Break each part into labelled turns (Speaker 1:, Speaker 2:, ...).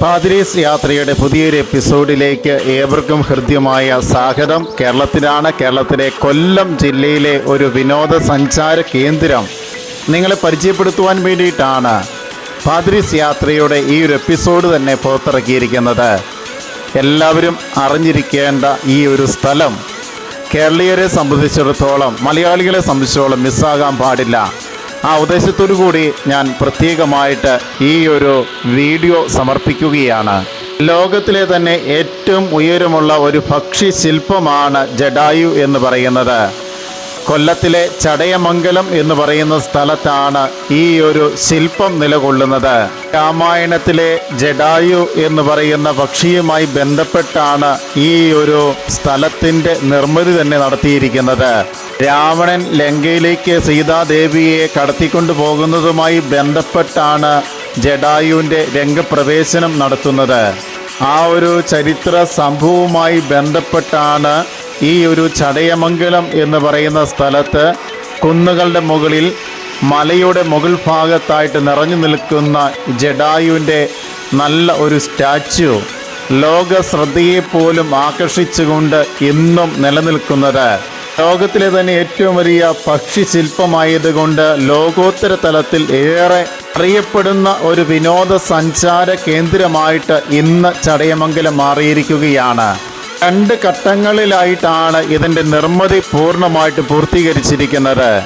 Speaker 1: പാതിരീസ് യാത്രയുടെ പുതിയൊരു എപ്പിസോഡിലേക്ക് ഏവർക്കും ഹൃദ്യമായ സ്വാഗതം. കേരളത്തിലാണ് കേരളത്തിലെ കൊല്ലം ജില്ലയിലെ ഒരു വിനോദസഞ്ചാര കേന്ദ്രം. നിങ്ങളെ പരിചയപ്പെടുത്തുവാൻ വേണ്ടിയിട്ടാണ് പാതിരീസ് യാത്രയുടെ ഈ ഒരു എപ്പിസോഡ് തന്നെ പുറത്തിറക്കിയിരിക്കുന്നത്. എല്ലാവരും അറിഞ്ഞിരിക്കേണ്ട ഈ ഒരു സ്ഥലം കേരളീയരെ സംബന്ധിച്ചിടത്തോളം മലയാളികളെ സംബന്ധിച്ചിടത്തോളം മിസ്സാകാൻ പാടില്ല. ആ ഉദ്ദേശത്തോടു കൂടി ഞാൻ പ്രത്യേകമായിട്ട് ഈ ഒരു വീഡിയോ സമർപ്പിക്കുകയാണ്. ലോകത്തിലെ തന്നെ ഏറ്റവും ഉയരമുള്ള ഒരു പക്ഷി ശില്പമാണ് ജഡായു എന്ന് പറയുന്നത്. കൊല്ലത്തിലെ ചടയമംഗലം എന്ന് പറയുന്ന സ്ഥലത്താണ് ഈ ഒരു ശില്പം നിലകൊള്ളുന്നത്. രാമായണത്തിലെ ജഡായു എന്ന് പറയുന്ന പക്ഷിയുമായി ബന്ധപ്പെട്ടാണ് ഈ ഒരു സ്ഥലത്തിന്റെ നിർമ്മിതി തന്നെ നടത്തിയിരിക്കുന്നത്. രാവണൻ ലങ്കയിലേക്ക് സീതാദേവിയെ കടത്തിക്കൊണ്ടു പോകുന്നതുമായി ബന്ധപ്പെട്ടാണ് ജഡായുവിന്റെ രംഗപ്രവേശനം നടത്തുന്നത്. ആ ഒരു ചരിത്ര സംഭവവുമായി ബന്ധപ്പെട്ടാണ് ഈ ഒരു ചടയമംഗലം എന്ന് പറയുന്ന സ്ഥലത്ത് കുന്നുകളുടെ മുകളിൽ മലയുടെ മുകൾ ഭാഗത്തായിട്ട് നിറഞ്ഞു നിൽക്കുന്ന ജഡായുവിന്റെ നല്ല ഒരു സ്റ്റാച്യു. ലോക ശ്രദ്ധയെ പോലും ആകർഷിച്ചുകൊണ്ട് ഇന്നും നിലനിൽക്കുന്നത്. ലോകത്തിലെ തന്നെ ഏറ്റവും വലിയ പക്ഷി ശില്പമായതുകൊണ്ട് ലോകോത്തര തലത്തിൽ ഏറെ അറിയപ്പെടുന്ന ഒരു വിനോദസഞ്ചാര കേന്ദ്രമായിട്ട് ഇന്ന് ചടയമംഗലം മാറിയിരിക്കുകയാണ്. രണ്ട് ഘട്ടങ്ങളിലായിട്ടാണ് ഇതിന്റെ നിർമ്മിതി പൂർണമായിട്ട് പൂർത്തീകരിച്ചിരിക്കുന്നത്.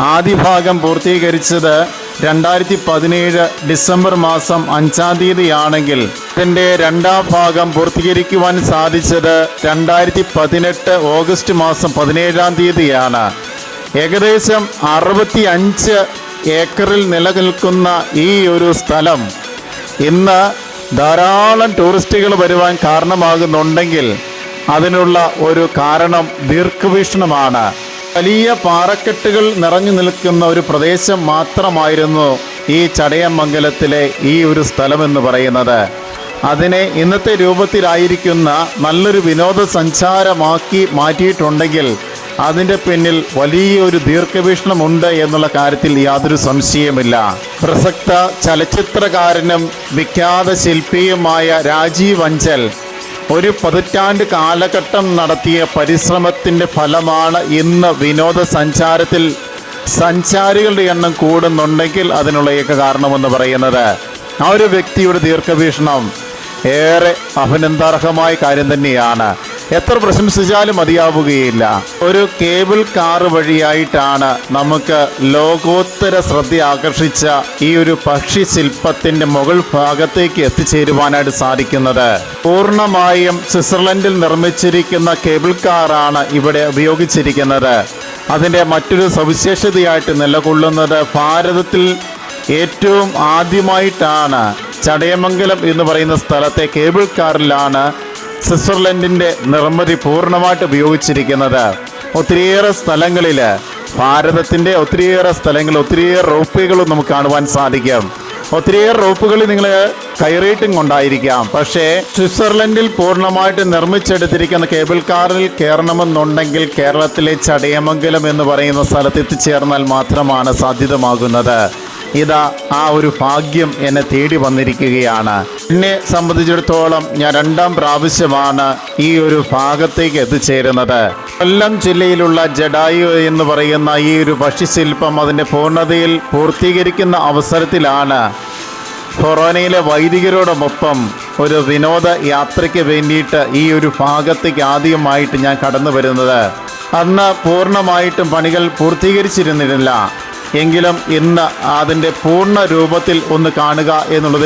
Speaker 1: ആദ്യ ഭാഗം പൂർത്തീകരിച്ചത് രണ്ടായിരത്തി പതിനേഴ് ഡിസംബർ മാസം അഞ്ചാം തീയതിയാണെങ്കിൽ ഇതിന്റെ രണ്ടാം ഭാഗം പൂർത്തീകരിക്കുവാൻ സാധിച്ചത് രണ്ടായിരത്തി പതിനെട്ട് ഓഗസ്റ്റ് മാസം പതിനേഴാം തീയതിയാണ്. ഏകദേശം അറുപത്തി അഞ്ച് ഏക്കറിൽ നിലനിൽക്കുന്ന ഈ ഒരു സ്ഥലം ഇന്ന് ധാരാളം ടൂറിസ്റ്റുകൾ വരുവാൻ കാരണമാകുന്നുണ്ടെങ്കിൽ അതിനുള്ള ഒരു കാരണം ദീർഘവീക്ഷണമാണ്. വലിയ പാറക്കെട്ടുകൾ നിറഞ്ഞു നിൽക്കുന്ന ഒരു പ്രദേശം മാത്രമായിരുന്നു ഈ ചടയമംഗലത്തിലെ ഈ ഒരു സ്ഥലമെന്ന് പറയുന്നത്. അതിനെ ഇന്നത്തെ രൂപത്തിലായിരിക്കുന്ന നല്ലൊരു വിനോദസഞ്ചാരമാക്കി മാറ്റിയിട്ടുണ്ടെങ്കിൽ അതിന്റെ പിന്നിൽ വലിയൊരു ദീർഘവീക്ഷണമുണ്ട് എന്നുള്ള കാര്യത്തിൽ യാതൊരു സംശയമില്ല പ്രസക്ത ചലച്ചിത്രകാരനും വിഖ്യാത ശില്പിയുമായ രാജീവ് അഞ്ചൽ ഒരു പതിറ്റാണ്ട് കാലഘട്ടം നടത്തിയ പരിശ്രമത്തിന്റെ ഫലമാണ് ഇന്ന് വിനോദസഞ്ചാരത്തിൽ സഞ്ചാരികളുടെ എണ്ണം കൂടുന്നുണ്ടെങ്കിൽ അതിനുള്ള ഏക കാരണമെന്ന് പറയുന്നത്. ആ ഒരു വ്യക്തിയുടെ ദീർഘവീക്ഷണം ഏറെ അഭിനന്ദാർഹമായ കാര്യം തന്നെയാണ്. എത്ര പ്രശംസിച്ചാലും മതിയാവുകയില്ല. ഒരു കേബിൾ കാർ വഴിയായിട്ടാണ് നമുക്ക് ലോകോത്തര ശ്രദ്ധ ആകർഷിച്ച ഈ ഒരു പക്ഷി ശില്പത്തിന്റെ മുകൾ ഭാഗത്തേക്ക് എത്തിച്ചേരുവാനായിട്ട് സാധിക്കുന്നത്. പൂർണമായും സ്വിറ്റ്സർലൻഡിൽ നിർമ്മിച്ചിരിക്കുന്ന കേബിൾ കാറാണ് ഇവിടെ ഉപയോഗിച്ചിരിക്കുന്നത്. അതിന്റെ മറ്റൊരു സവിശേഷതയായിട്ട് നിലകൊള്ളുന്നത് ഭാരതത്തിൽ ഏറ്റവും ആദ്യമായിട്ടാണ് ചടയമംഗലം എന്ന് പറയുന്ന സ്ഥലത്തെ കേബിൾ കാറിലാണ് സ്വിറ്റ്സർലൻഡിന്റെ നിർമ്മിതി പൂർണമായിട്ട് ഉപയോഗിച്ചിരിക്കുന്നത് ഒത്തിരിയേറെ സ്ഥലങ്ങളിൽ ഭാരതത്തിന്റെ ഒത്തിരിയേറെ സ്ഥലങ്ങളിൽ ഒത്തിരിയേറെ റോപ്പുകൾ നമുക്ക് കാണുവാൻ സാധിക്കും. ഒത്തിരിയേറെ റോപ്പുകളിൽ നിങ്ങൾ കയറിയിട്ടും കൊണ്ടായിരിക്കാം. പക്ഷേ സ്വിറ്റ്സർലൻഡിൽ പൂർണമായിട്ട് നിർമ്മിച്ചെടുത്തിരിക്കുന്ന കേബിൾ കാറിൽ കയറണമെന്നുണ്ടെങ്കിൽ കേരളത്തിലെ ചടയമംഗലം എന്ന് പറയുന്ന സ്ഥലത്ത് എത്തിച്ചേർന്നാൽ മാത്രമാണ് സാധ്യതമാകുന്നത്. ഇതാ ആ ഒരു ഭാഗ്യം എന്നെ തേടി വന്നിരിക്കുകയാണ്. എന്നെ സംബന്ധിച്ചിടത്തോളം ഞാൻ രണ്ടാം പ്രാവശ്യമാണ് ഈ ഒരു ഭാഗത്തേക്ക് എത്തിച്ചേരുന്നത്. കൊല്ലം ജില്ലയിലുള്ള ജഡായു എന്ന് പറയുന്ന ഈ ഒരു ഭക്ഷ്യശില്പം അതിന്റെ പൂർണതയിൽ പൂർത്തീകരിക്കുന്ന അവസരത്തിലാണ് കൊറോനയിലെ വൈദികരോടൊപ്പം ഒരു വിനോദ യാത്രയ്ക്ക് വേണ്ടിയിട്ട് ഈ ഒരു ഭാഗത്തേക്ക് ആദ്യമായിട്ട് ഞാൻ കടന്നു വരുന്നത് അന്ന് പൂർണമായിട്ടും പണികൾ പൂർത്തീകരിച്ചിരുന്നില്ല. എങ്കിലും ഇന്ന് അതിന്റെ പൂർണ രൂപത്തിൽ ഒന്ന് കാണുക എന്നുള്ള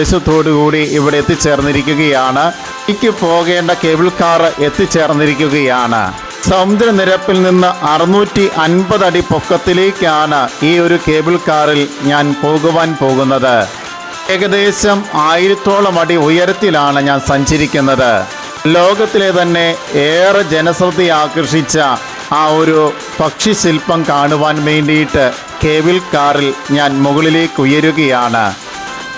Speaker 1: കൂടി ഇവിടെ എത്തിച്ചേർന്നിരിക്കുകയാണ്. എനിക്ക് പോകേണ്ട കേബിൾ കാർ എത്തിച്ചേർന്നിരിക്കുകയാണ്. സമുദ്രനിരപ്പിൽ നിന്ന് അറുന്നൂറ്റി അൻപത് അടി പൊക്കത്തിലേക്കാണ് ഈ ഒരു കേബിൾ കാറിൽ ഞാൻ പോകുവാൻ പോകുന്നത്. ഏകദേശം ആയിരത്തോളം അടി ഉയരത്തിലാണ് ഞാൻ സഞ്ചരിക്കുന്നത്. ലോകത്തിലെ തന്നെ ഏറെ ജനശ്രദ്ധ ആകർഷിച്ച ആ ഒരു പക്ഷി ശില്പം കാണുവാൻ വേണ്ടിയിട്ട് കേബിൾ കാറിൽ ഞാൻ മുകളിലേക്ക് ഉയരുകയാണ്.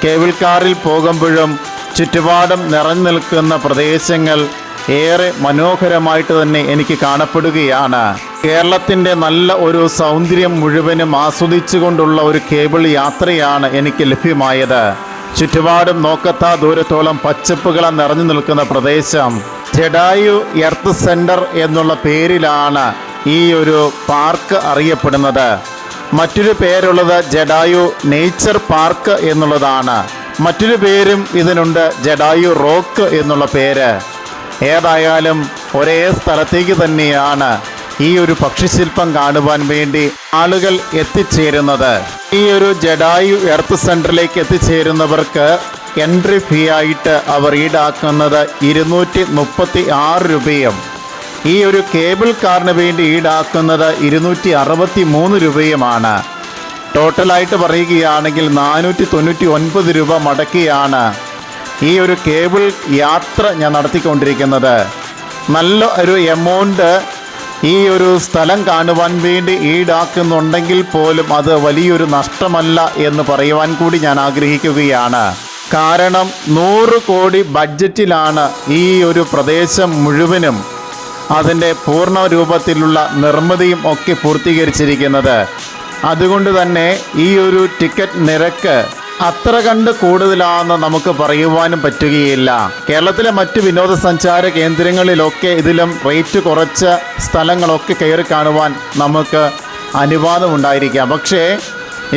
Speaker 1: കേബിൾ കാറിൽ പോകുമ്പോഴും ചുറ്റുപാടും നിറഞ്ഞു നിൽക്കുന്ന പ്രദേശങ്ങൾ ഏറെ മനോഹരമായിട്ട് തന്നെ എനിക്ക് കാണപ്പെടുകയാണ്. കേരളത്തിന്റെ നല്ല ഒരു സൗന്ദര്യം മുഴുവനും ആസ്വദിച്ചുകൊണ്ടുള്ള ഒരു കേബിൾ യാത്രയാണ് എനിക്ക് ലഭ്യമായത്. ചുറ്റുപാടും നോക്കത്താ ദൂരത്തോളം പച്ചപ്പുകളെ നിറഞ്ഞു നിൽക്കുന്ന പ്രദേശം. ജഡായു എർത്ത് സെന്റർ എന്നുള്ള പേരിലാണ് ഈ ഒരു പാർക്ക് അറിയപ്പെടുന്നത്. മറ്റൊരു പേരുള്ളത് ജഡായു നേച്ചർ പാർക്ക് എന്നുള്ളതാണ്. മറ്റൊരു പേരും ഇതിനുണ്ട് ജഡായു റോക്ക് എന്നുള്ള പേര്. ഏതായാലും ഒരേ സ്ഥലത്തേക്ക് തന്നെയാണ് ഈ ഒരു പക്ഷിശില്പം കാണുവാൻ വേണ്ടി ആളുകൾ എത്തിച്ചേരുന്നത്. ഈ ഒരു ജഡായു എർത്ത് സെന്ററിലേക്ക് എത്തിച്ചേരുന്നവർക്ക് എൻട്രി ഫീ ആയിട്ട് അവർ ഈടാക്കുന്നത് ഇരുന്നൂറ്റി മുപ്പത്തി ആറ് രൂപയും. ഈ ഒരു കേബിൾ കാറിന് വേണ്ടി ഈടാക്കുന്നത് ഇരുന്നൂറ്റി അറുപത്തി മൂന്ന് രൂപയുമാണ്. ടോട്ടലായിട്ട് പറയുകയാണെങ്കിൽ നാനൂറ്റി തൊണ്ണൂറ്റി ഒൻപത് രൂപ മടക്കിയാണ് ഈ ഒരു കേബിൾ യാത്ര ഞാൻ നടത്തിക്കൊണ്ടിരിക്കുന്നത്. നല്ല ഒരു എമൗണ്ട് ഈ ഒരു സ്ഥലം കാണുവാൻ വേണ്ടി ഈടാക്കുന്നുണ്ടെങ്കിൽ പോലും അത് വലിയൊരു നഷ്ടമല്ല എന്ന് പറയുവാൻ കൂടി ഞാൻ ആഗ്രഹിക്കുകയാണ്. കാരണം നൂറ് കോടി ബഡ്ജറ്റിലാണ് ഈ ഒരു പ്രദേശം മുഴുവനും അതിന്റെ പൂർണ രൂപത്തിലുള്ള നിർമ്മിതിയും ഒക്കെ പൂർത്തീകരിച്ചിരിക്കുന്നത്. അതുകൊണ്ട് തന്നെ ഈ ഒരു ടിക്കറ്റ് നിരക്ക് അത്ര കണ്ട് കൂടുതലാണെന്ന് നമുക്ക് പറയുവാനും പറ്റുകയില്ല. കേരളത്തിലെ മറ്റ് വിനോദസഞ്ചാര കേന്ദ്രങ്ങളിലൊക്കെ ഇതിലും റേറ്റ് കുറച്ച സ്ഥലങ്ങളൊക്കെ കയറി കാണുവാൻ നമുക്ക് അനുവാദമുണ്ടായിരിക്കാം. പക്ഷേ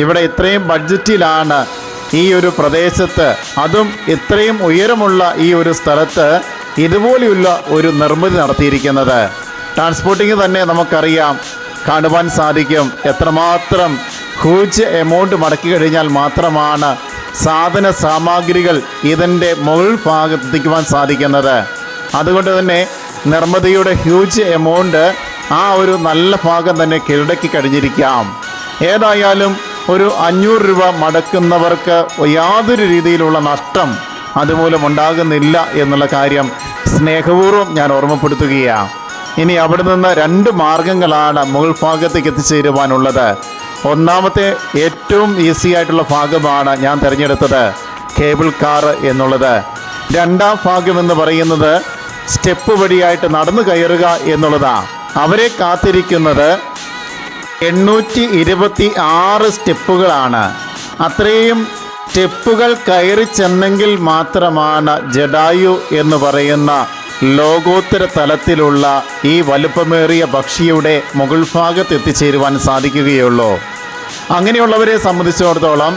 Speaker 1: ഇവിടെ ഇത്രയും ബഡ്ജറ്റിലാണ് ഈ ഒരു പ്രദേശത്ത് അതും ഇത്രയും ഉയരമുള്ള ഈ ഒരു സ്ഥലത്ത് ഇതുപോലെയുള്ള ഒരു നിർമ്മിതി നടത്തിയിരിക്കുന്നത്. ട്രാൻസ്പോർട്ടിങ് തന്നെ നമുക്കറിയാം. കാണുവാൻ സാധിക്കും. എത്രമാത്രം ഹ്യൂജ് എമൗണ്ട് മടക്കി കഴിഞ്ഞാൽ മാത്രമാണ് സാധന സാമഗ്രികൾ ഇതിന്റെ മുകൾ ഭാഗത്തെത്തിക്കുവാൻ സാധിക്കുന്നത്. അതുകൊണ്ട് തന്നെ നിർമ്മിതിയുടെ ഹ്യൂജ് എമൗണ്ട് ആ ഒരു നല്ല ഭാഗം തന്നെ കീഴടക്കി കഴിഞ്ഞിരിക്കാം. ഏതായാലും ഒരു അഞ്ഞൂറ് രൂപ മടക്കുന്നവർക്ക് യാതൊരു രീതിയിലുള്ള നഷ്ടം അതുമൂലം ഉണ്ടാകുന്നില്ല എന്നുള്ള കാര്യം സ്നേഹപൂർവം ഞാൻ ഓർമ്മപ്പെടുത്തുകയാണ് ഇനി അവിടെ നിന്ന് രണ്ട് മാർഗങ്ങളാണ് മുകൾ ഭാഗത്തേക്ക് എത്തിച്ചേരുവാനുള്ളത്. ഒന്നാമത്തെ ഏറ്റവും ഈസി ആയിട്ടുള്ള ഭാഗമാണ് ഞാൻ തിരഞ്ഞെടുത്തത് കേബിൾ കാർ എന്നുള്ളത്. രണ്ടാം ഭാഗം എന്ന് പറയുന്നത് സ്റ്റെപ്പ് വഴിയായിട്ട് നടന്നു കയറുക എന്നുള്ളതാണ് അവരെ കാത്തിരിക്കുന്നത് എണ്ണൂറ്റി ഇരുപത്തി ആറ് സ്റ്റെപ്പുകളാണ്. അത്രയും സ്റ്റെപ്പുകൾ കയറി ചെന്നെങ്കിൽ മാത്രമാണ് ജഡായു എന്ന് പറയുന്ന ലോകോത്തര തലത്തിലുള്ള ഈ വലുപ്പമേറിയ പക്ഷിയുടെ മുകൾ ഭാഗത്ത് എത്തിച്ചേരുവാൻ സാധിക്കുകയുള്ളൂ. അങ്ങനെയുള്ളവരെ സംബന്ധിച്ചിടത്തോളം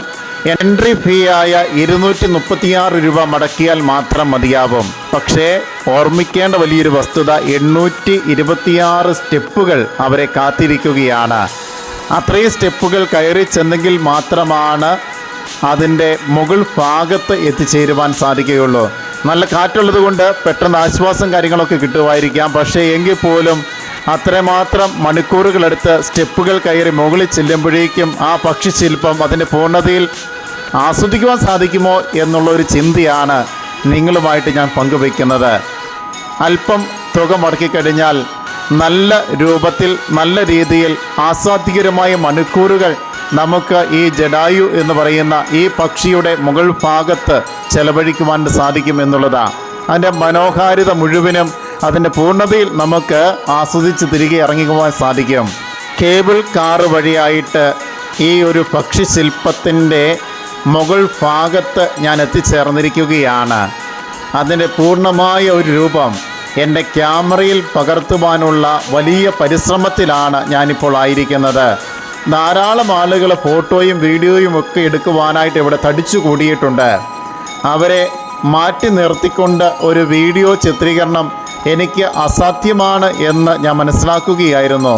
Speaker 1: എൻട്രി ഫീ ആയ ഇരുന്നൂറ്റി മുപ്പത്തിയാറ് രൂപ മടക്കിയാൽ മാത്രം മതിയാവും. പക്ഷേ ഓർമ്മിക്കേണ്ട വലിയൊരു വസ്തുത എണ്ണൂറ്റി ഇരുപത്തിയാറ് സ്റ്റെപ്പുകൾ അവരെ കാത്തിരിക്കുകയാണ്. അത്രയും സ്റ്റെപ്പുകൾ കയറി ചെന്നെങ്കിൽ മാത്രമാണ് അതിന്റെ മുകൾ ഭാഗത്ത് എത്തിച്ചേരുവാൻ സാധിക്കുകയുള്ളൂ. നല്ല കാറ്റുള്ളത് കൊണ്ട് പെട്ടെന്ന് ആശ്വാസം കാര്യങ്ങളൊക്കെ കിട്ടുമായിരിക്കാം. പക്ഷേ എങ്കിൽ പോലും അത്രമാത്രം മണിക്കൂറുകളെടുത്ത് സ്റ്റെപ്പുകൾ കയറി മുകളിൽ ചെല്ലുമ്പോഴേക്കും ആ പക്ഷി പക്ഷിശില്പം അതിന്റെ പൂർണതയിൽ ആസ്വദിക്കുവാൻ സാധിക്കുമോ എന്നുള്ള ഒരു ചിന്തയാണ് നിങ്ങളുമായിട്ട് ഞാൻ പങ്കുവയ്ക്കുന്നത്. അല്പം തുക മുടക്കിക്കഴിഞ്ഞാൽ നല്ല രൂപത്തിൽ നല്ല രീതിയിൽ ആസ്വാദ്യകരമായ മണിക്കൂറുകൾ നമുക്ക് ഈ ജഡായു എന്ന് പറയുന്ന ഈ പക്ഷിയുടെ മുകൾ ഭാഗത്ത് ചെലവഴിക്കുവാൻ സാധിക്കും എന്നുള്ളതാണ് അതിന്റെ മനോഹാരിത മുഴുവനും അതിന്റെ പൂർണതയിൽ നമുക്ക് ആസ്വദിച്ച് തിരികെ ഇറങ്ങിക്കുവാൻ സാധിക്കും. കേബിൾ കാറ് വഴിയായിട്ട് ഈ ഒരു പക്ഷി ശില്പത്തിന്റെ മുകൾ ഭാഗത്ത് ഞാൻ എത്തിച്ചേർന്നിരിക്കുകയാണ്. അതിന്റെ പൂർണമായ ഒരു രൂപം എന്റെ ക്യാമറയിൽ പകർത്തുവാനുള്ള വലിയ പരിശ്രമത്തിലാണ് ഞാനിപ്പോൾ ആയിരിക്കുന്നത്. ധാരാളം ആളുകൾ ഫോട്ടോയും വീഡിയോയും ഒക്കെ എടുക്കുവാനായിട്ട് ഇവിടെ തടിച്ചു കൂടിയിട്ടുണ്ട്. അവരെ മാറ്റി നിർത്തിക്കൊണ്ട് ഒരു വീഡിയോ ചിത്രീകരണം എനിക്ക് അസാധ്യമാണ് എന്ന് ഞാൻ മനസ്സിലാക്കുകയായിരുന്നു.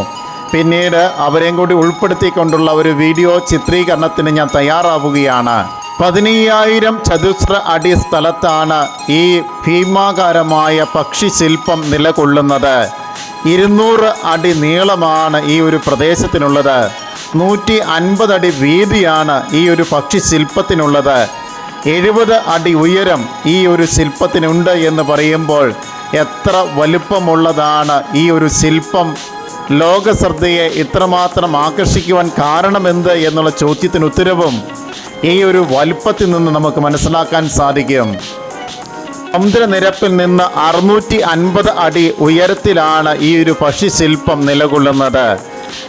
Speaker 1: പിന്നീട് അവരെയും കൂടി ഉൾപ്പെടുത്തിക്കൊണ്ടുള്ള ഒരു വീഡിയോ ചിത്രീകരണത്തിന് ഞാൻ തയ്യാറാവുകയാണ്. പതിനയ്യായിരം ചതുശ്ര അടി സ്ഥലത്താണ് ഈ ഭീമാകാരമായ പക്ഷിശില്പം നിലകൊള്ളുന്നത്. ഇരുന്നൂറ് അടി നീളമാണ് ഈ ഒരു പ്രദേശത്തിനുള്ളത്. നൂറ്റി അൻപത് അടി വീതിയാണ് ഈ ഒരു പക്ഷിശില്പത്തിനുള്ളത്. എഴുപത് അടി ഉയരം ഈ ഒരു ശില്പത്തിനുണ്ട് എന്ന് പറയുമ്പോൾ എത്ര വലുപ്പമുള്ളതാണ് ഈ ഒരു ശില്പം. ലോകശ്രദ്ധയെ ഇത്രമാത്രം ആകർഷിക്കുവാൻ കാരണമെന്ത് എന്നുള്ള ചോദ്യത്തിന് ഉത്തരവും ഈ ഒരു വലുപ്പത്തിൽ നിന്ന് നമുക്ക് മനസ്സിലാക്കാൻ സാധിക്കും. സമുദ്രനിരപ്പിൽ നിന്ന് അറുന്നൂറ്റി അൻപത് അടി ഉയരത്തിലാണ് ഈ ഒരു പക്ഷിശില്പം നിലകൊള്ളുന്നത്.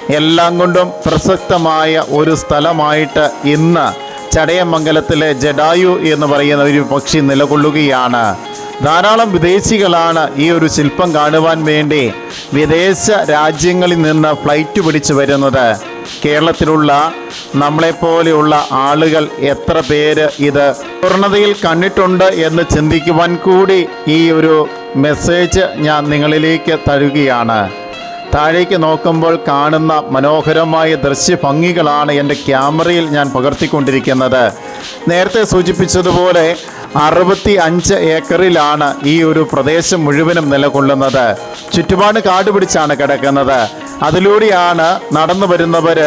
Speaker 1: എല്ലാം കൊണ്ടും പ്രസക്തമായ ഒരു സ്ഥലമായിട്ട് ഇന്ന് ചടയമംഗലത്തിലെ ജഡായു എന്ന് പറയുന്ന ഒരു പക്ഷി നിലകൊള്ളുകയാണ്. ധാരാളം വിദേശികളാണ് ഈ ഒരു ശില്പം കാണുവാൻ വേണ്ടി വിദേശ രാജ്യങ്ങളിൽ നിന്ന് ഫ്ലൈറ്റ് പിടിച്ചു വരുന്നത്. കേരളത്തിലുള്ള നമ്മളെപ്പോലെയുള്ള ആളുകൾ എത്ര പേര് ഇത് പൂർണതയിൽ കണ്ടിട്ടുണ്ട് എന്ന് ചിന്തിക്കുവാൻ കൂടി ഈ ഒരു മെസ്സേജ് ഞാൻ നിങ്ങളിലേക്ക് തരുകയാണ്. താഴേക്ക് നോക്കുമ്പോൾ കാണുന്ന മനോഹരമായ ദൃശ്യഭംഗികളാണ് എന്റെ ക്യാമറയിൽ ഞാൻ പകർത്തിക്കൊണ്ടിരിക്കുന്നത്. നേരത്തെ സൂചിപ്പിച്ചതുപോലെ അറുപത്തി അഞ്ച് ഏക്കറിലാണ് ഈ ഒരു പ്രദേശം മുഴുവനും നിലകൊള്ളുന്നത്. ചുറ്റുപാട് കാട് പിടിച്ചാണ് കിടക്കുന്നത്. അതിലൂടെയാണ് നടന്നു വരുന്നവർ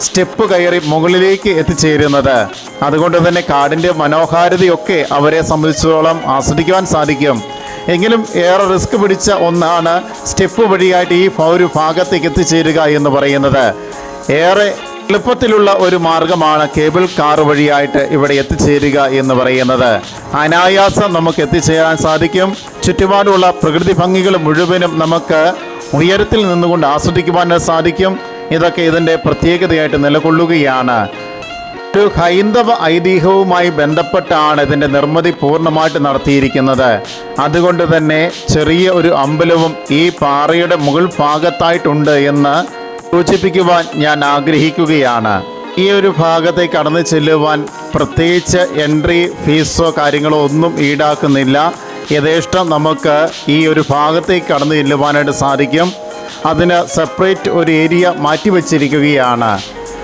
Speaker 1: സ്റ്റെപ്പ് കയറി മുകളിലേക്ക് എത്തിച്ചേരുന്നത്. അതുകൊണ്ട് തന്നെ കാടിന്റെ മനോഹാരിതയൊക്കെ അവരെ സംബന്ധിച്ചിടത്തോളം ആസ്വദിക്കുവാൻ സാധിക്കും. എങ്കിലും ഏറെ റിസ്ക് പിടിച്ച ഒന്നാണ് സ്റ്റെപ്പ് വഴിയായിട്ട് ഈ ഒരു ഭാഗത്തേക്ക് എത്തിച്ചേരുക എന്ന് പറയുന്നത്. ഏറെ എളുപ്പത്തിലുള്ള ഒരു മാർഗമാണ് കേബിൾ കാർ വഴിയായിട്ട് ഇവിടെ എത്തിച്ചേരുക എന്ന് പറയുന്നത്. അനായാസം നമുക്ക് എത്തിച്ചേരാൻ സാധിക്കും. ചുറ്റുപാടുള്ള പ്രകൃതി ഭംഗികൾ മുഴുവനും നമുക്ക് ഉയരത്തിൽ നിന്നുകൊണ്ട് ആസ്വദിക്കുവാൻ സാധിക്കും. ഇതൊക്കെ ഇതിന്റെ പ്രത്യേകതയായിട്ട് നിലകൊള്ളുകയാണ്. ഒരു ഹൈന്ദവ ഐതിഹ്യവുമായി ബന്ധപ്പെട്ടാണ് ഇതിന്റെ നിർമ്മിതി പൂർണമായിട്ട് നടത്തിയിരിക്കുന്നത്. അതുകൊണ്ട് തന്നെ ചെറിയ ഒരു അമ്പലവും ഈ പാറയുടെ മുകൾ ഭാഗത്തായിട്ടുണ്ട് എന്ന് സൂചിപ്പിക്കുവാൻ ഞാൻ ആഗ്രഹിക്കുകയാണ്. ഈ ഒരു ഭാഗത്തെ കടന്നു ചെല്ലുവാൻ പ്രത്യേകിച്ച് എൻട്രി ഫീസോ കാര്യങ്ങളോ ഒന്നും ഈടാക്കുന്നില്ല. യഥേഷ്ടം നമുക്ക് ഈ ഒരു ഭാഗത്തേക്ക് കടന്നു ചെല്ലുവാനായിട്ട് സാധിക്കും. അതിന് സെപ്പറേറ്റ് ഒരു ഏരിയ മാറ്റിവെച്ചിരിക്കുകയാണ്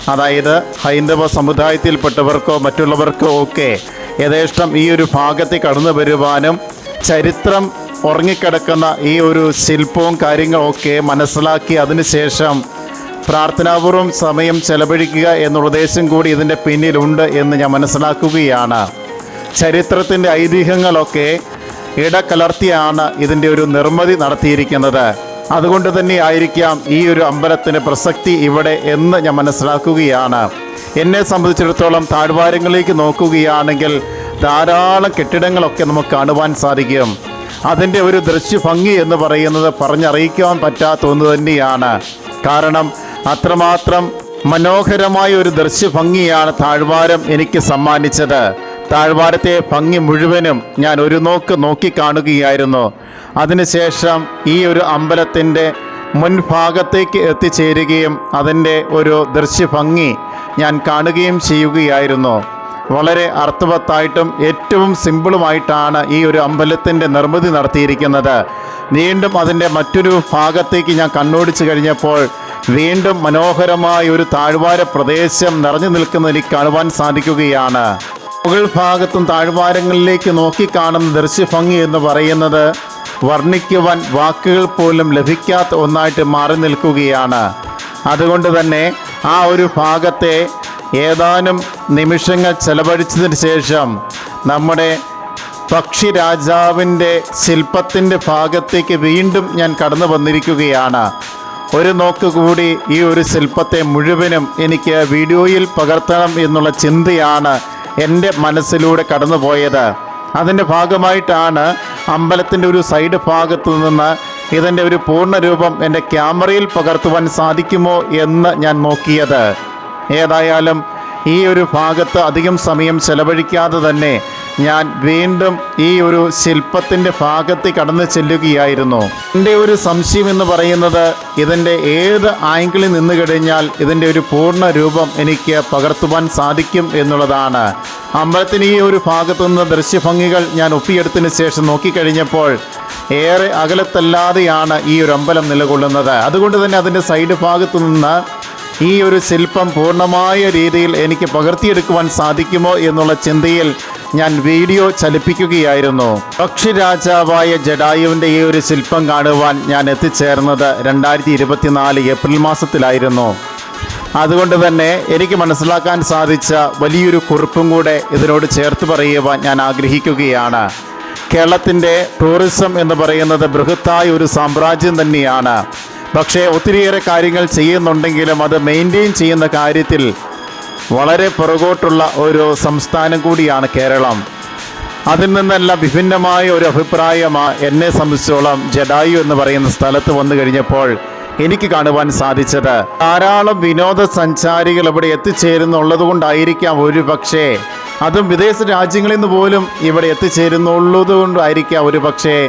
Speaker 1: അതായത് ഹൈന്ദവ സമുദായത്തിൽപ്പെട്ടവർക്കോ മറ്റുള്ളവർക്കോ ഒക്കെ യഥേഷ്ടം ഈ ഒരു ഭാഗത്ത് കടന്നു വരുവാനും ചരിത്രം ഉറങ്ങിക്കിടക്കുന്ന ഈ ഒരു ശില്പവും കാര്യങ്ങളൊക്കെ മനസ്സിലാക്കി അതിനുശേഷം പ്രാർത്ഥനാപൂർവം സമയം ചെലവഴിക്കുക എന്ന ഉദ്ദേശം കൂടി ഇതിന്റെ പിന്നിലുണ്ട് എന്ന് ഞാൻ മനസ്സിലാക്കുകയാണ്. ചരിത്രത്തിന്റെ ഐതിഹ്യങ്ങളൊക്കെ ഇടകലർത്തിയാണ് ഇതിന്റെ ഒരു നിർമ്മിതി നടത്തിയിരിക്കുന്നത്. അതുകൊണ്ട് തന്നെ ആയിരിക്കാം ഈ ഒരു അമ്പലത്തിന്റെ പ്രസക്തി ഇവിടെ എന്ന് ഞാൻ മനസ്സിലാക്കുകയാണ്. എന്നെ സംബന്ധിച്ചിടത്തോളം താഴ്വാരങ്ങളിലേക്ക് നോക്കുകയാണെങ്കിൽ ധാരാളം കെട്ടിടങ്ങളൊക്കെ നമുക്ക് കാണുവാൻ സാധിക്കും. അതിന്റെ ഒരു ദൃശ്യഭംഗി എന്ന് പറയുന്നത് പറഞ്ഞറിയിക്കാൻ പറ്റാത്ത ഒന്ന് തന്നെയാണ്. കാരണം അത്രമാത്രം മനോഹരമായ ഒരു ദൃശ്യഭംഗിയാണ് താഴ്വാരം എനിക്ക് സമ്മാനിച്ചത്. താഴ്വാരത്തെ ഭംഗി മുഴുവനും ഞാൻ ഒരു നോക്ക് നോക്കിക്കാണുകയായിരുന്നു അതിനുശേഷം ഈ ഒരു അമ്പലത്തിന്റെ മുൻഭാഗത്തേക്ക് എത്തിച്ചേരുകയും അതിന്റെ ഒരു ദൃശ്യഭംഗി ഞാൻ കാണുകയും ചെയ്യുകയായിരുന്നു. വളരെ അർത്ഥവത്തായിട്ടും ഏറ്റവും സിമ്പിളുമായിട്ടാണ് ഈ ഒരു അമ്പലത്തിന്റെ നിർമ്മിതി നടത്തിയിരിക്കുന്നത്. വീണ്ടും അതിന്റെ മറ്റൊരു ഭാഗത്തേക്ക് ഞാൻ കണ്ണോടിച്ചു കഴിഞ്ഞപ്പോൾ വീണ്ടും മനോഹരമായ ഒരു താഴ്വാര പ്രദേശം നിറഞ്ഞു നിൽക്കുന്നത് എനിക്ക് കാണുവാൻ സാധിക്കുകയാണ്. മുകൾ ഭാഗത്തും താഴ്വാരങ്ങളിലേക്ക് നോക്കിക്കാണുന്ന ദൃശ്യഭംഗി എന്ന് പറയുന്നത് വർണിക്കുവാൻ വാക്കുകൾ പോലും ലഭിക്കാത്ത ഒന്നായിട്ട് മാറി നിൽക്കുകയാണ്. അതുകൊണ്ട് തന്നെ ആ ഒരു ഭാഗത്തെ ഏതാനും നിമിഷങ്ങൾ ചെലവഴിച്ചതിന് ശേഷം നമ്മുടെ പക്ഷി രാജാവിന്റെ ശില്പത്തിന്റെ ഭാഗത്തേക്ക് വീണ്ടും ഞാൻ കടന്നു വന്നിരിക്കുകയാണ്. ഒരു നോക്ക് കൂടി ഈ ഒരു ശില്പത്തെ മുഴുവനും എനിക്ക് വീഡിയോയിൽ പകർത്തണം എന്നുള്ള ചിന്തയാണ് എന്റെ മനസ്സിലൂടെ കടന്നുപോയത്. അതിന്റെ ഭാഗമായിട്ടാണ് അമ്പലത്തിന്റെ ഒരു സൈഡ് ഭാഗത്തു നിന്ന് ഇതിന്റെ ഒരു പൂർണരൂപം എന്റെ ക്യാമറയിൽ പകർത്തുവാൻ സാധിക്കുമോ എന്ന് ഞാൻ നോക്കിയത്. ഏതായാലും ഈ ഒരു ഭാഗത്ത് അധികം സമയം ചെലവഴിക്കാതെ തന്നെ ഞാൻ വീണ്ടും ഈ ഒരു ശില്പത്തിന്റെ ഭാഗത്ത് കടന്നു ചെല്ലുകയായിരുന്നു. എന്റെ ഒരു സംശയം എന്ന് പറയുന്നത് ഇതിന്റെ ഏത് ആംഗിളിൽ നിന്ന് കഴിഞ്ഞാൽ ഇതിന്റെ ഒരു പൂർണ രൂപം എനിക്ക് പകർത്തുവാൻ സാധിക്കും എന്നുള്ളതാണ്. അമ്പലത്തിന് ഈ ഒരു ഭാഗത്തു നിന്ന് ദൃശ്യഭംഗികൾ ഞാൻ ഒപ്പിയെടുത്തതിന് ശേഷം നോക്കിക്കഴിഞ്ഞപ്പോൾ ഏറെ അകലത്തല്ലാതെയാണ് ഈ ഒരു അമ്പലം നിലകൊള്ളുന്നത്. അതുകൊണ്ട് തന്നെ അതിന്റെ സൈഡ് ഭാഗത്തു നിന്ന് ഈ ഒരു ശില്പം പൂർണമായ രീതിയിൽ എനിക്ക് പകർത്തിയെടുക്കുവാൻ സാധിക്കുമോ എന്നുള്ള ചിന്തയിൽ ഞാൻ വീഡിയോ ചലിപ്പിക്കുകയായിരുന്നു. പക്ഷി രാജാവായ ജഡായുവിന്റെ ഈ ഒരു ശില്പം കാണുവാൻ ഞാൻ എത്തിച്ചേർന്നത് രണ്ടായിരത്തി ഇരുപത്തിനാല് ഏപ്രിൽ മാസത്തിലായിരുന്നു. അതുകൊണ്ട് തന്നെ എനിക്ക് മനസ്സിലാക്കാൻ സാധിച്ച വലിയൊരു കുറിപ്പും കൂടെ ഇതിനോട് ചേർത്ത് പറയുവാൻ ഞാൻ ആഗ്രഹിക്കുകയാണ്. കേരളത്തിന്റെ ടൂറിസം എന്ന് പറയുന്നത് ബൃഹത്തായ ഒരു സാമ്രാജ്യം തന്നെയാണ്. പക്ഷേ ഒത്തിരിയേറെ കാര്യങ്ങൾ ചെയ്യുന്നുണ്ടെങ്കിലും അത് മെയിന്റെയിൻ ചെയ്യുന്ന കാര്യത്തിൽ വളരെ പുറകോട്ടുള്ള ഒരു സംസ്ഥാനം കൂടിയാണ് കേരളം. അതിൽ നിന്നെല്ലാം വിഭിന്നമായ ഒരു അഭിപ്രായമാണ് എന്നെ സംബന്ധിച്ചോളം ജഡായു എന്ന് പറയുന്ന സ്ഥലത്ത് വന്നു കഴിഞ്ഞപ്പോൾ എനിക്ക് കാണുവാൻ സാധിച്ചത്. ധാരാളം വിനോദസഞ്ചാരികൾ ഇവിടെ എത്തിച്ചേരുന്നുള്ളത് കൊണ്ടായിരിക്കാം ഒരു പക്ഷേ അതും വിദേശ രാജ്യങ്ങളിൽ നിന്ന് പോലും ഇവിടെ എത്തിച്ചേരുന്നുള്ളത് കൊണ്ടായിരിക്കാം ഒരു പക്ഷേ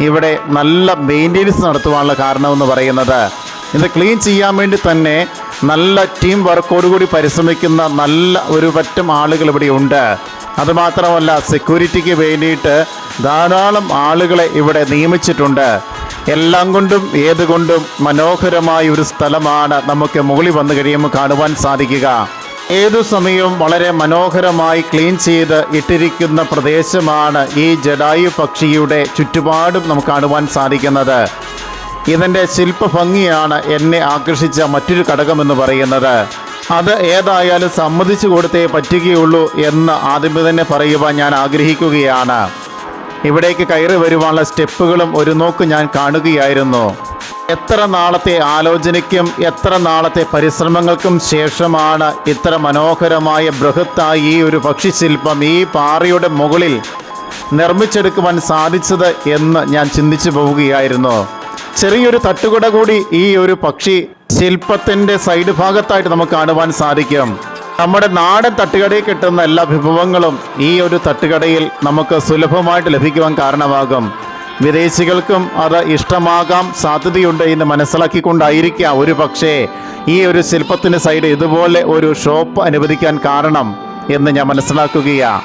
Speaker 1: ഇവിടെ നല്ല മെയിന്റെനൻസ് നടത്തുവാനുള്ള കാരണമെന്ന് പറയുന്നത്. ഇത് ക്ലീൻ ചെയ്യാൻ വേണ്ടി തന്നെ നല്ല ടീം വർക്കോടുകൂടി പരിശ്രമിക്കുന്ന നല്ല ഒരു പറ്റം ആളുകൾ ഇവിടെ ഉണ്ട്. അതുമാത്രമല്ല സെക്യൂരിറ്റിക്ക് വേണ്ടിയിട്ട് ധാരാളം ആളുകളെ ഇവിടെ നിയമിച്ചിട്ടുണ്ട്. എല്ലാം കൊണ്ടും ഏതുകൊണ്ടും മനോഹരമായ ഒരു സ്ഥലമാണ് നമുക്ക് മുകളിൽ വന്നു കഴിയുമ്പോൾ കാണുവാൻ സാധിക്കുക. ഏതു സമയവും വളരെ മനോഹരമായി ക്ലീൻ ചെയ്ത് ഇട്ടിരിക്കുന്ന പ്രദേശമാണ് ഈ ജഡായു പക്ഷിയുടെ ചുറ്റുപാടും നമുക്ക് കാണുവാൻ സാധിക്കുന്നത്. ഇതിന്റെ ശില്പഭംഗിയാണ് എന്നെ ആകർഷിച്ച മറ്റൊരു ഘടകമെന്ന് പറയുന്നത്. അത് ഏതായാലും സമ്മതിച്ചു കൊടുത്തേ പറ്റുകയുള്ളൂ എന്ന് ആദ്യമേ തന്നെ പറയുവാൻ ഞാൻ ആഗ്രഹിക്കുകയാണ്. ഇവിടേക്ക് കയറി വരുവാനുള്ള സ്റ്റെപ്പുകളും ഒരു നോക്ക് ഞാൻ കാണുകയായിരുന്നു. എത്ര നാളത്തെ ആലോചനയ്ക്കും എത്ര നാളത്തെ പരിശ്രമങ്ങൾക്കും ശേഷമാണ് ഇത്ര മനോഹരമായ ബൃഹത്തായ ഈ ഒരു പക്ഷിശില്പം ഈ പാറയുടെ മുകളിൽ നിർമ്മിച്ചെടുക്കുവാൻ സാധിച്ചത് എന്ന് ഞാൻ ചിന്തിച്ചു പോവുകയായിരുന്നു. ചെറിയൊരു തട്ടുകുട കൂടി ഈ ഒരു പക്ഷി ശില്പത്തിന്റെ സൈഡ് ഭാഗത്തായിട്ട് നമുക്ക് കാണുവാൻ സാധിക്കും. നമ്മുടെ നാടൻ തട്ടുകടയിൽ കിട്ടുന്ന എല്ലാ വിഭവങ്ങളും ഈ ഒരു തട്ടുകടയിൽ നമുക്ക് സുലഭമായിട്ട് ലഭിക്കുവാൻ കാരണമാകും. വിദേശികൾക്കും അത് ഇഷ്ടമാകാം സാധ്യതയുണ്ട് എന്ന് മനസ്സിലാക്കിക്കൊണ്ടായിരിക്കാം ഒരു പക്ഷേ ഈ ഒരു ശില്പത്തിന്റെ സൈഡ് ഇതുപോലെ ഒരു ഷോപ്പ് അനുവദിക്കാൻ കാരണം എന്ന് ഞാൻ മനസ്സിലാക്കുകയാണ്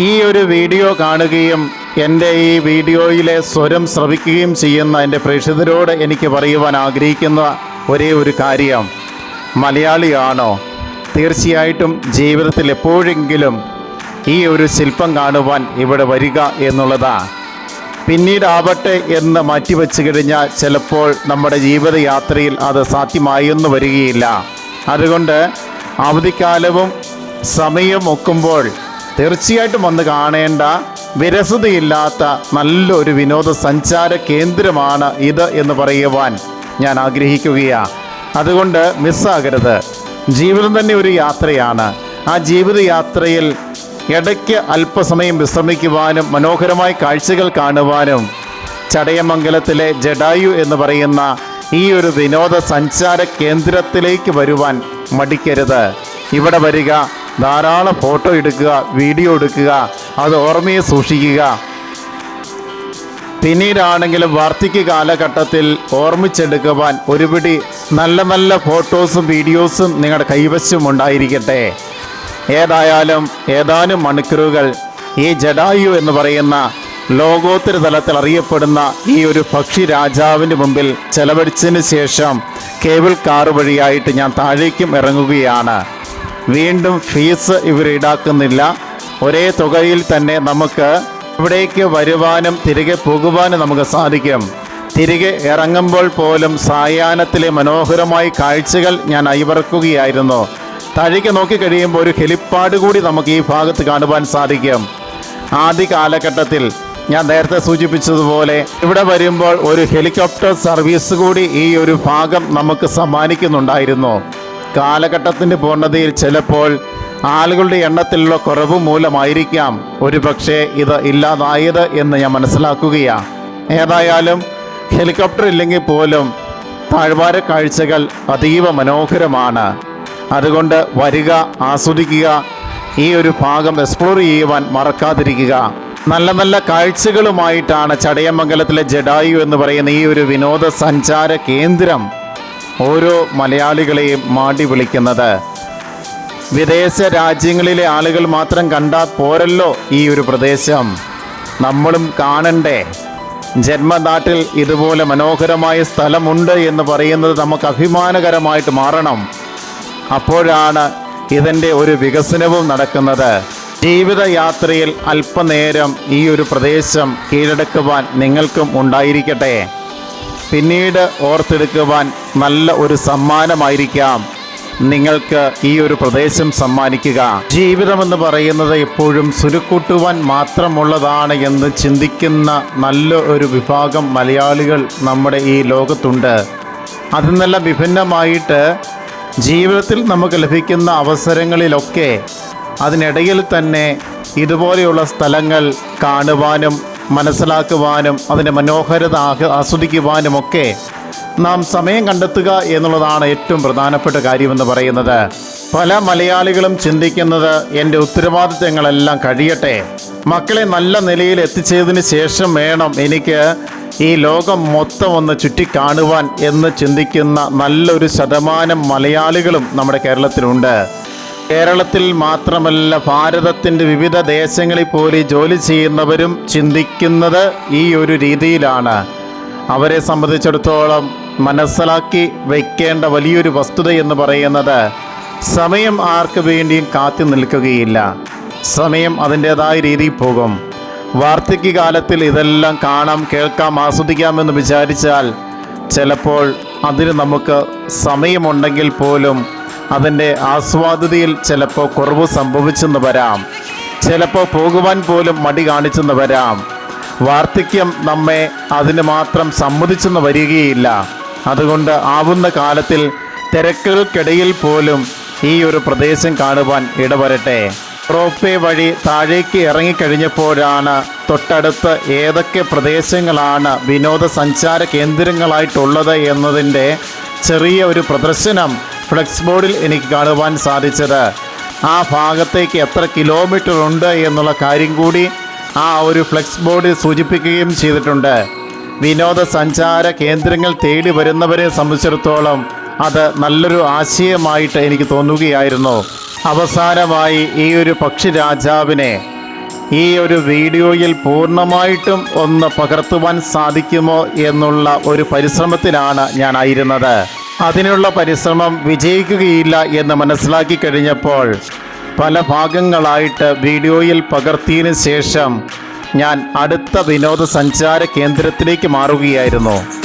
Speaker 1: ഈ ഒരു വീഡിയോ കാണുകയും എന്റെ ഈ വീഡിയോയിലെ സ്വരം ശ്രവിക്കുകയും ചെയ്യുന്ന എന്റെ പ്രേക്ഷകരോട് എനിക്ക് പറയുവാൻ ആഗ്രഹിക്കുന്ന ഒരേ ഒരു കാര്യം. മലയാളിയാണോ? തീർച്ചയായിട്ടും ജീവിതത്തിൽ എപ്പോഴെങ്കിലും ഈ ഒരു ശില്പം കാണുവാൻ ഇവിടെ വരിക എന്നുള്ളതാണ് പിന്നീടാവട്ടെ എന്ന് മാറ്റിവെച്ച് കഴിഞ്ഞാൽ ചിലപ്പോൾ നമ്മുടെ ജീവിതയാത്രയിൽ അത് സാധ്യമായെന്ന് വരികയില്ല. അതുകൊണ്ട് അവധിക്കാലവും സമയം ഒക്കുമ്പോൾ തീർച്ചയായിട്ടും വന്ന് കാണേണ്ട വിരസതയില്ലാത്ത നല്ലൊരു വിനോദസഞ്ചാര കേന്ദ്രമാണ് ഇത് എന്ന് പറയുവാൻ ഞാൻ ആഗ്രഹിക്കുകയാണ് അതുകൊണ്ട് മിസ്സാകരുത്. ജീവിതം തന്നെ ഒരു യാത്രയാണ്. ആ ജീവിതയാത്രയിൽ ഇടയ്ക്ക് അല്പസമയം വിശ്രമിക്കുവാനും മനോഹരമായ കാഴ്ചകൾ കാണുവാനും ചടയമംഗലത്തിലെ ജഡായു എന്ന് പറയുന്ന ഈ ഒരു വിനോദസഞ്ചാര കേന്ദ്രത്തിലേക്ക് വരുവാൻ മടിക്കരുത്. ഇവിടെ വരിക. ധാരാളം ഫോട്ടോ എടുക്കുക വീഡിയോ എടുക്കുക അത് ഓർമ്മയെ സൂക്ഷിക്കുക. പിന്നീടാണെങ്കിലും വാർദ്ധക്യ കാലഘട്ടത്തിൽ ഓർമ്മിച്ചെടുക്കുവാൻ ഒരുപിടി നല്ല നല്ല ഫോട്ടോസും വീഡിയോസും നിങ്ങളുടെ കൈവശം ഉണ്ടായിരിക്കട്ടെ. ഏതായാലും ഏതാനും മണിക്കൂറുകൾ ഈ ജഡായു എന്ന് പറയുന്ന ലോകോത്തര തലത്തിൽ അറിയപ്പെടുന്ന ഈ ഒരു പക്ഷി രാജാവിന്റെ മുമ്പിൽ ചെലവഴിച്ചതിന് ശേഷം കേബിൾ കാർ വഴിയായിട്ട് ഞാൻ താഴേക്കും ഇറങ്ങുകയാണ്. വീണ്ടും ഫീസ് ഇവർ ഈടാക്കുന്നില്ല. ഒരേ തുകയിൽ തന്നെ നമുക്ക് ഇവിടേക്ക് വരുവാനും തിരികെ പോകുവാനും നമുക്ക് സാധിക്കും. തിരികെ ഇറങ്ങുമ്പോൾ പോലും സായാഹ്നത്തിലെ മനോഹരമായ കാഴ്ചകൾ ഞാൻ അയവിറക്കുകയായിരുന്നു താഴേക്ക് നോക്കിക്കഴിയുമ്പോൾ ഒരു ഹെലിപ്പാഡ് കൂടി നമുക്ക് ഈ ഭാഗത്ത് കാണുവാൻ സാധിക്കും. ആദ്യ കാലഘട്ടത്തിൽ ഞാൻ നേരത്തെ സൂചിപ്പിച്ചതുപോലെ ഇവിടെ വരുമ്പോൾ ഒരു ഹെലികോപ്റ്റർ സർവീസ് കൂടി ഈ ഒരു ഭാഗം നമുക്ക് സമ്മാനിക്കുന്നുണ്ടായിരുന്നു. കാലഘട്ടത്തിന്റെ പൂർണതയിൽ ചിലപ്പോൾ ആളുകളുടെ എണ്ണത്തിലുള്ള കുറവ് മൂലമായിരിക്കാം. ഒരുപക്ഷെ ഇത് ഇല്ലാതായത് എന്ന് ഞാൻ മനസ്സിലാക്കുകയാണ് ഏതായാലും ഹെലികോപ്റ്റർ ഇല്ലെങ്കിൽ പോലും താഴ്വാര കാഴ്ചകൾ അതീവ മനോഹരമാണ്. അതുകൊണ്ട് വരിക ആസ്വദിക്കുക ഈ ഒരു ഭാഗം എക്സ്പ്ലോർ ചെയ്യുവാൻ മറക്കാതിരിക്കുക. നല്ല നല്ല കാഴ്ചകളുമായിട്ടാണ് ചടയമംഗലത്തിലെ ജഡായു എന്ന് പറയുന്ന ഈ ഒരു വിനോദസഞ്ചാര കേന്ദ്രം ഓരോ മലയാളികളെയും മാടി വിളിക്കുന്നത്. വിദേശ രാജ്യങ്ങളിലെ ആളുകൾ മാത്രം കണ്ടാൽ പോരല്ലോ ഈ ഒരു പ്രദേശം. നമ്മളും കാണണ്ടേ. ജന്മനാട്ടിൽ ഇതുപോലെ മനോഹരമായ സ്ഥലമുണ്ട് എന്ന് പറയുന്നത് നമുക്ക് അഭിമാനകരമായിട്ട് മാറണം. അപ്പോഴാണ് ഇതിന്റെ ഒരു വികസനവും നടക്കുന്നത്. ജീവിതയാത്രയിൽ അല്പനേരം ഈ ഒരു പ്രദേശം കീഴടക്കുവാൻ നിങ്ങൾക്കും ഉണ്ടായിരിക്കട്ടെ. പിന്നീട് ഓർത്തെടുക്കുവാൻ നല്ല ഒരു സമ്മാനമായിരിക്കാം. നിങ്ങൾക്ക് ഈ ഒരു പ്രദേശം സമ്മാനിക്കുക. ജീവിതമെന്ന് പറയുന്നത് എപ്പോഴും സുരുക്കൂട്ടുവാൻ മാത്രമുള്ളതാണ് എന്ന് ചിന്തിക്കുന്ന നല്ല ഒരു വിഭാഗം മലയാളികൾ നമ്മുടെ ഈ ലോകത്തുണ്ട്. അതിൽ നിന്നെല്ലാം വിഭിന്നമായിട്ട് ജീവിതത്തിൽ നമുക്ക് ലഭിക്കുന്ന അവസരങ്ങളിലൊക്കെ അതിനിടയിൽ തന്നെ ഇതുപോലെയുള്ള സ്ഥലങ്ങൾ കാണുവാനും മനസ്സിലാക്കുവാനും അതിന്റെ മനോഹരത ആസ്വദിക്കുവാനും ആസ്വദിക്കുവാനുമൊക്കെ നാം സമയം കണ്ടെത്തുക എന്നുള്ളതാണ് ഏറ്റവും പ്രധാനപ്പെട്ട കാര്യമെന്ന് പറയുന്നത്. പല മലയാളികളും ചിന്തിക്കുന്നത് എന്റെ ഉത്തരവാദിത്തങ്ങളെല്ലാം കഴിയട്ടെ. മക്കളെ നല്ല നിലയിൽ എത്തിച്ചതിന് ശേഷം വേണം എനിക്ക് ഈ ലോകം മൊത്തം ഒന്ന് ചുറ്റിക്കാണുവാൻ എന്ന് ചിന്തിക്കുന്ന നല്ലൊരു ശതമാനം മലയാളികളും നമ്മുടെ കേരളത്തിലുണ്ട്. കേരളത്തിൽ മാത്രമല്ല ഭാരതത്തിന്റെ വിവിധ ദേശങ്ങളിൽ പോലും ജോലി ചെയ്യുന്നവരും ചിന്തിക്കുന്നത് ഈ ഒരു രീതിയിലാണ്. അവരെ സംബന്ധിച്ചിടത്തോളം മനസ്സിലാക്കി വയ്ക്കേണ്ട വലിയൊരു വസ്തുത എന്ന് പറയുന്നത് സമയം ആർക്ക് വേണ്ടിയും കാത്തു നിൽക്കുകയില്ല. സമയം അതിന്റേതായ രീതിയിൽ പോകും. വാർദ്ധക്യകാലത്തിൽ ഇതെല്ലാം കാണാം കേൾക്കാം ആസ്വദിക്കാമെന്ന് വിചാരിച്ചാൽ ചിലപ്പോൾ അതിന് നമുക്ക് സമയമുണ്ടെങ്കിൽ പോലും അതിന്റെ ആസ്വാദ്യതയിൽ ചിലപ്പോൾ കുറവ് സംഭവിച്ചെന്ന് വരാം. ചിലപ്പോൾ പോകുവാൻ പോലും മടി കാണിച്ചെന്ന് വരാം. വാർദ്ധക്യം നമ്മെ അതിന് മാത്രം സമ്മതിച്ചെന്ന് വരികയില്ല. അതുകൊണ്ട് ആവുന്ന കാലത്തിൽ തിരക്കുകൾക്കിടയിൽ പോലും ഈ ഒരു പ്രദേശം കാണുവാൻ ഇടവരട്ടെ. റോപ്പേ വഴി താഴേക്ക് ഇറങ്ങിക്കഴിഞ്ഞപ്പോഴാണ് തൊട്ടടുത്ത് ഏതൊക്കെ പ്രദേശങ്ങളാണ് വിനോദസഞ്ചാര കേന്ദ്രങ്ങളായിട്ടുള്ളത് എന്നതിന്റെ ചെറിയ ഒരു പ്രദർശനം ഫ്ലെക്സ് ബോർഡിൽ എനിക്ക് കാണുവാൻ സാധിച്ചത് ആ ഭാഗത്തേക്ക് എത്ര കിലോമീറ്റർ ഉണ്ട് എന്നുള്ള കാര്യം കൂടി ആ ഒരു ഫ്ലെക്സ് ബോർഡിൽ സൂചിപ്പിക്കുകയും ചെയ്തിട്ടുണ്ട്. വിനോദസഞ്ചാര കേന്ദ്രങ്ങൾ തേടി വരുന്നവരെ സംബന്ധിച്ചിടത്തോളം അത് നല്ലൊരു ആശയമായിട്ട് എനിക്ക് തോന്നുകയായിരുന്നു. അവസാനമായി ഈ ഒരു പക്ഷി രാജാവിനെ ഈ ഒരു വീഡിയോയിൽ പൂർണമായിട്ടും ഒന്ന് പകർത്തുവാൻ സാധിക്കുമോ എന്നുള്ള ഒരു പരിശ്രമത്തിലാണ് ഞാനായിരുന്നത് അതിനുള്ള പരിശ്രമം വിജയിക്കുകയില്ല എന്ന് മനസ്സിലാക്കി കഴിഞ്ഞപ്പോൾ പല ഭാഗങ്ങളായിട്ട് വീഡിയോയിൽ പകർത്തിയതിനു ശേഷം ഞാൻ അടുത്ത വിനോദസഞ്ചാര കേന്ദ്രത്തിലേക്ക് മാറുകയായിരുന്നു.